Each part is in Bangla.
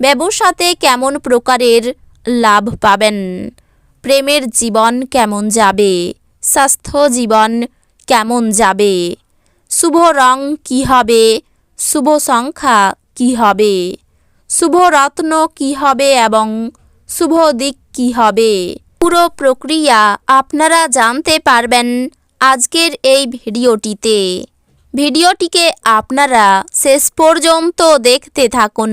ব্যবসাতে কেমন প্রকারের লাভ পাবেন? প্রেমের জীবন কেমন যাবে? স্বাস্থ্য জীবন কেমন যাবে? শুভ রং কী হবে? শুভ সংখ্যা কী হবে? শুভ রত্ন কী হবে এবং শুভ দিক কী হবে? পুরো প্রক্রিয়া আপনারা জানতে পারবেন আজকের এই ভিডিওটিতে। ভিডিওটিকে আপনারা শেষ পর্যন্ত দেখতে থাকুন।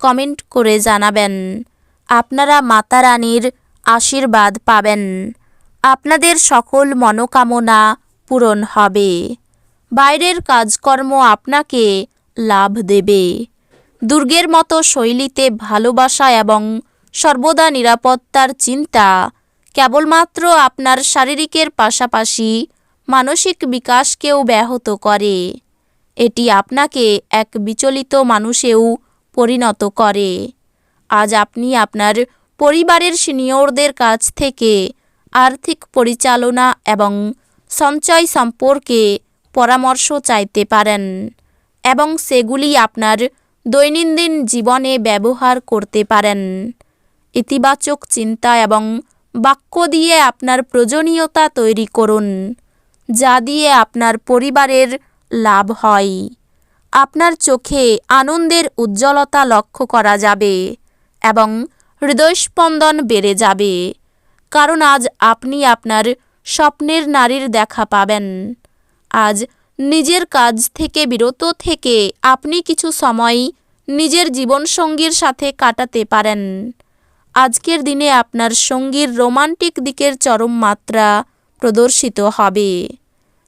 কমেন্ট করে জানাবেন। আপনারা মাতারানীর আশীর্বাদ পাবেন। আপনাদের সকল মনোকামনা পূরণ হবে। বাইরের কাজকর্ম আপনাকে লাভ দেবে। দুর্গের মতো শৈলীতে ভালোবাসা এবং সর্বদা নিরাপত্তার চিন্তা কেবলমাত্র আপনার শারীরিকের পাশাপাশি মানসিক বিকাশকেও ব্যাহত করে। এটি আপনাকে এক বিচলিত মানুষেও পরিণত করে। আজ আপনি আপনার পরিবারের সিনিয়রদের কাছ থেকে আর্থিক পরিচালনা এবং সঞ্চয় সম্পর্কে পরামর্শ চাইতে পারেন এবং সেগুলি আপনার দৈনন্দিন জীবনে ব্যবহার করতে পারেন। ইতিবাচক চিন্তা এবং বাক্য দিয়ে আপনার প্রয়োজনীয়তা তৈরি করুন, যা দিয়ে আপনার পরিবারের লাভ হয়। আপনার চোখে আনন্দের উজ্জ্বলতা লক্ষ্য করা যাবে এবং হৃদয়স্পন্দন বেড়ে যাবে। কারণ আজ আপনি আপনার স্বপ্নের নারীর দেখা পাবেন। আজ নিজের কাজ থেকে, বিরত থেকে আপনি কিছু সময় নিজের জীবনসঙ্গীর সাথে কাটাতে পারেন। আজকের দিনে আপনার সঙ্গীর রোমান্টিক দিকের চরম মাত্রা প্রদর্শিত হবে।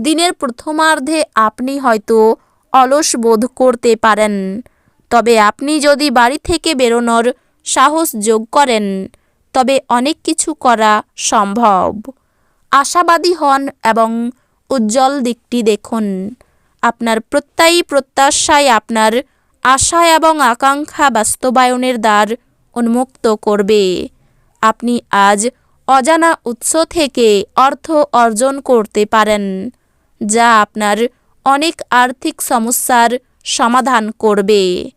দিনের প্রথমার্ধে আপনি হয়তো অলস বোধ করতে পারেন। তবে আপনি যদি বাড়ি থেকে বেরোনোর সাহস যোগ করেন, তবে অনেক কিছু করা সম্ভব। আশাবাদী হন এবং উজ্জ্বল দিকটি দেখুন। আপনার প্রত্যয়ী প্রত্যাশায় আপনার আশা এবং আকাঙ্ক্ষা বাস্তবায়নের দ্বার উন্মুক্ত করবে। আপনি আজ অজানা উৎস থেকে অর্থ অর্জন করতে পারেন, যা আপনার অনেক আর্থিক সমস্যার সমাধান করবে।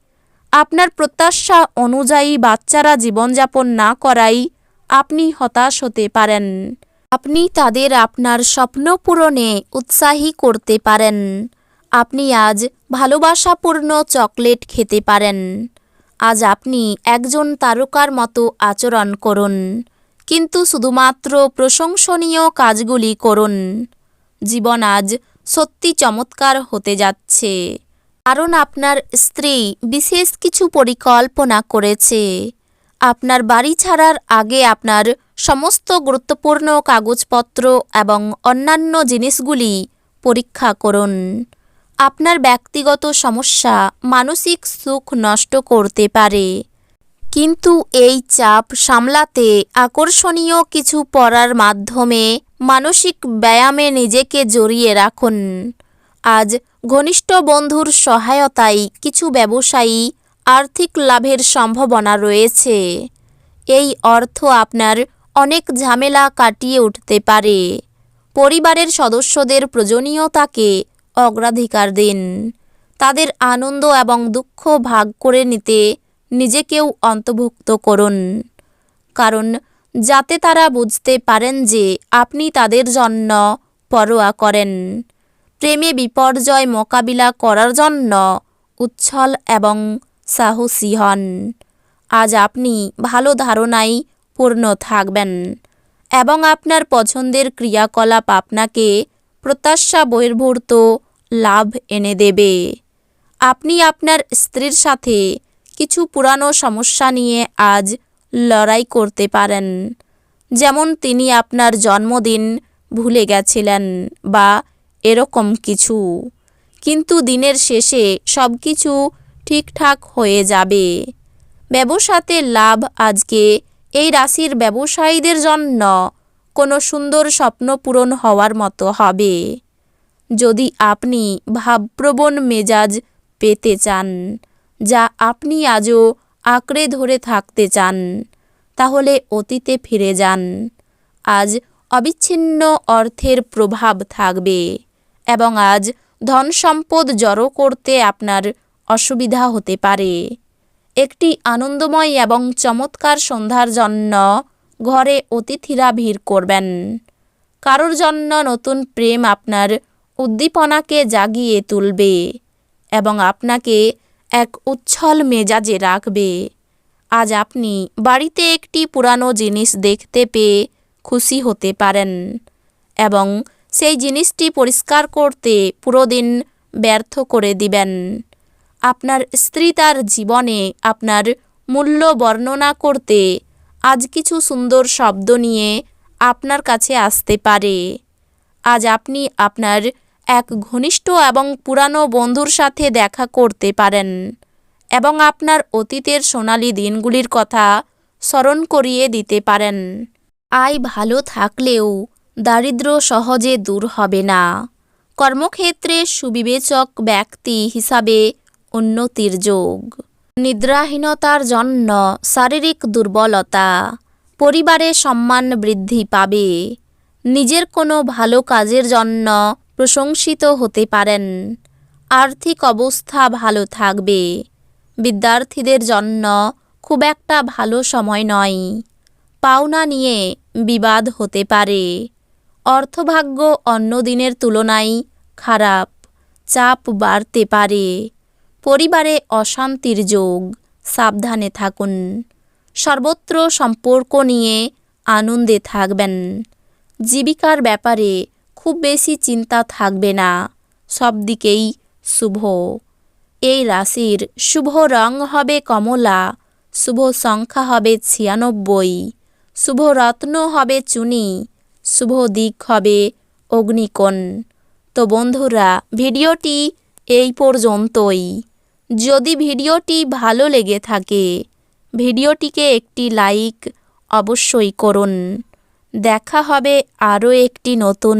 আপনার প্রত্যাশা অনুযায়ী বাচ্চারা জীবনযাপন না করাই আপনি হতাশ হতে পারেন। আপনি তাদের আপনার স্বপ্ন পূরণে উৎসাহী করতে পারেন। আপনি আজ ভালোবাসাপূর্ণ চকলেট খেতে পারেন। আজ আপনি একজন তারকার মতো আচরণ করুন। কিন্তু শুধুমাত্র প্রশংসনীয় কাজগুলি করুন। জীবন আজ সত্যি চমৎকার হতে যাচ্ছে। কারণ আপনার স্ত্রী বিশেষ কিছু পরিকল্পনা করেছে। আপনার বাড়ি ছাড়ার আগে আপনার সমস্ত গুরুত্বপূর্ণ কাগজপত্র এবং অন্যান্য জিনিসগুলি পরীক্ষা করুন। আপনার ব্যক্তিগত সমস্যা মানসিক সুখ নষ্ট করতে পারে। কিন্তু এই চাপ সামলাতে আকর্ষণীয় কিছু পড়ার মাধ্যমে মানসিক ব্যায়ামে নিজেকে জড়িয়ে রাখুন। আজ ঘনিষ্ঠ বন্ধুর সহায়তায় কিছু ব্যবসায়ী আর্থিক লাভের সম্ভাবনা রয়েছে। এই অর্থ আপনার অনেক ঝামেলা কাটিয়ে উঠতে পারে। পরিবারের সদস্যদের প্রয়োজনীয়তাকে অগ্রাধিকার দিন। তাদের আনন্দ এবং দুঃখ ভাগ করে নিতে নিজেকেও অন্তর্ভুক্ত করুন। কারণ যাতে তারা বুঝতে পারেন যে আপনি তাদের জন্য পরোয়া করেন। প্রেমে বিপর্যয় মোকাবিলা করার জন্য উচ্ছল এবং সাহসী হন। আজ আপনি ভালো ধারণাই পূর্ণ থাকবেন এবং আপনার পছন্দের ক্রিয়াকলাপ আপনাকে প্রত্যাশা বহির্ভূত লাভ এনে দেবে। আপনি আপনার স্ত্রীর সাথে কিছু পুরানো সমস্যা নিয়ে আজ লড়াই করতে পারেন। যেমন তিনি আপনার জন্মদিন ভুলে গেছিলেন বা এরকম কিছু। কিন্তু দিনের শেষে সব কিছু ঠিকঠাক হয়ে যাবে। ব্যবসাতে লাভ আজকে এই রাশির ব্যবসায়ীদের জন্য কোনো সুন্দর স্বপ্ন পূরণ হওয়ার মতো হবে। যদি আপনি ভাবপ্রবণ মেজাজ পেতে চান, যা আপনি আজও আঁকড়ে ধরে থাকতে চান, তাহলে অতীতে ফিরে যান। আজ অবিচ্ছিন্ন অর্থের প্রভাব থাকবে এবং আজ ধন সম্পদ জড়ো করতে আপনার অসুবিধা হতে পারে। একটি আনন্দময় এবং চমৎকার সন্ধ্যার জন্য ঘরে অতিথিরা ভিড় করবেন। কারোর জন্য নতুন প্রেম আপনার উদ্দীপনাকে জাগিয়ে তুলবে এবং আপনাকে এক উচ্ছল মেজাজে রাখবে। আজ আপনি বাড়িতে একটি পুরানো জিনিস দেখতে পেয়ে খুশি হতে পারেন এবং সেই জিনিসটি পরিষ্কার করতে পুরো দিন ব্যর্থ করে দিবেন। আপনার স্ত্রী তার জীবনে আপনার মূল্য বর্ণনা করতে আজ কিছু সুন্দর শব্দ নিয়ে আপনার কাছে আসতে পারে। আজ আপনি আপনার এক ঘনিষ্ঠ এবং পুরানো বন্ধুর সাথে দেখা করতে পারেন এবং আপনার অতীতের সোনালি দিনগুলির কথা স্মরণ করিয়ে দিতে পারেন। আয় ভালো থাকলেও দারিদ্র সহজে দূর হবে না। কর্মক্ষেত্রে সুবিবেচক ব্যক্তি হিসাবে উন্নতির যোগ। নিদ্রাহীনতার জন্য শারীরিক দুর্বলতা, পরিবারে সম্মান বৃদ্ধি পাবে। নিজের কোনো ভালো কাজের জন্য প্রশংসিত হতে পারেন। আর্থিক অবস্থা ভালো থাকবে। বিদ্যার্থীদের জন্য খুব একটা ভালো সময় নয়। পাওনা নিয়ে বিবাদ হতে পারে। অর্থভাগ্য অন্য দিনের তুলনায় খারাপ। চাপ বাড়তে পারে। পরিবারে অশান্তির যোগ। সাবধানে থাকুন। সর্বত্র সম্পর্ক নিয়ে আনন্দে থাকবেন। জীবিকার ব্যাপারে খুব বেশি চিন্তা থাকবে না। সব দিকেই শুভ। এই রাশির শুভ রং হবে কমলা, শুভ সংখ্যা হবে ছিয়ানব্বই, শুভ রত্ন হবে চুনি, শুভ দিক হবে অগ্নিকোণ। তো বন্ধুরা, ভিডিওটি এই পর্যন্তই। যদি ভিডিওটি ভালো লেগে থাকে, ভিডিওটিকে একটি লাইক অবশ্যই করুন। দেখা হবে আরও একটি নতুন